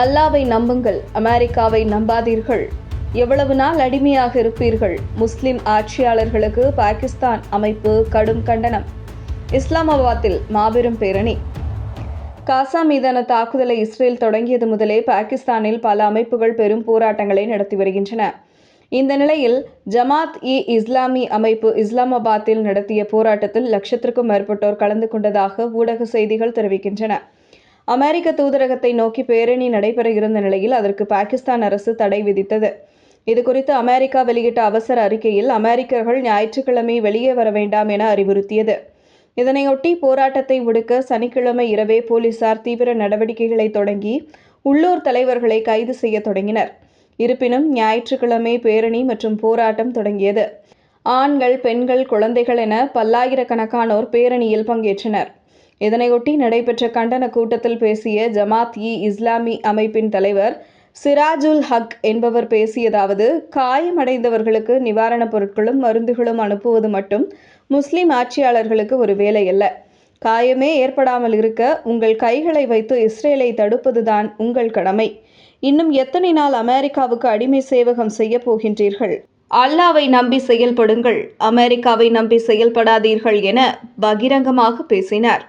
அல்லாவை நம்புங்கள் அமெரிக்காவை நம்பாதீர்கள். எவ்வளவு நாள் அடிமையாக இருப்பீர்கள்? முஸ்லிம் ஆட்சியாளர்களுக்கு பாகிஸ்தான் அமைப்பு கடும் கண்டனம். இஸ்லாமாபாத்தில் மாபெரும் பேரணி. காசா மீதான தாக்குதலை இஸ்ரேல் தொடங்கியது முதலே பாகிஸ்தானில் பல அமைப்புகள் பெரும் போராட்டங்களை நடத்தி வருகின்றன. இந்த நிலையில் ஜமாத் இ இஸ்லாமி அமைப்பு இஸ்லாமாபாத்தில் நடத்திய போராட்டத்தில் லட்சத்திற்கும் மேற்பட்டோர் கலந்து கொண்டதாக ஊடக செய்திகள் தெரிவிக்கின்றன. அமெரிக்க தூதரகத்தை நோக்கி பேரணி நடைபெற இருந்த நிலையில் அதற்கு பாகிஸ்தான் அரசு தடை விதித்தது. இதுகுறித்து அமெரிக்கா வெளியிட்ட அவசர அறிக்கையில் அமெரிக்கர்கள் ஞாயிற்றுக்கிழமை வெளியே வர வேண்டாம் என அறிவுறுத்தியது. இதனையொட்டி போராட்டத்தை ஒடுக்க சனிக்கிழமை இரவே போலீசார் தீவிர நடவடிக்கைகளை தொடங்கி உள்ளூர் தலைவர்களை கைது செய்ய தொடங்கினர். இருப்பினும் ஞாயிற்றுக்கிழமை பேரணி மற்றும் போராட்டம் தொடங்கியது. ஆண்கள் பெண்கள் குழந்தைகள் என பல்லாயிரக்கணக்கானோர் பேரணியில் பங்கேற்றனர். இதனையொட்டி நடைபெற்ற கண்டன கூட்டத்தில் பேசிய ஜமாத் இ இஸ்லாமி அமைப்பின் தலைவர் சிராஜுல் ஹக் என்பவர் பேசியதாவது காயமடைந்தவர்களுக்கு நிவாரணப் பொருட்களும் மருந்துகளும் அனுப்புவது மட்டும் முஸ்லிம் ஆட்சியாளர்களுக்கு ஒரு வேலை அல்ல காயமே ஏற்படாமல் இருக்க உங்கள் கைகளை வைத்து இஸ்ரேலை தடுப்பதுதான் உங்கள் கடமை. இன்னும் எத்தனை நாள் அமெரிக்காவுக்கு அடிமை சேவகம் செய்ய போகின்றீர்கள்? அல்லாவை நம்பி செயல்படுங்கள் அமெரிக்காவை நம்பி செயல்படாதீர்கள் என பகிரங்கமாக பேசினார்.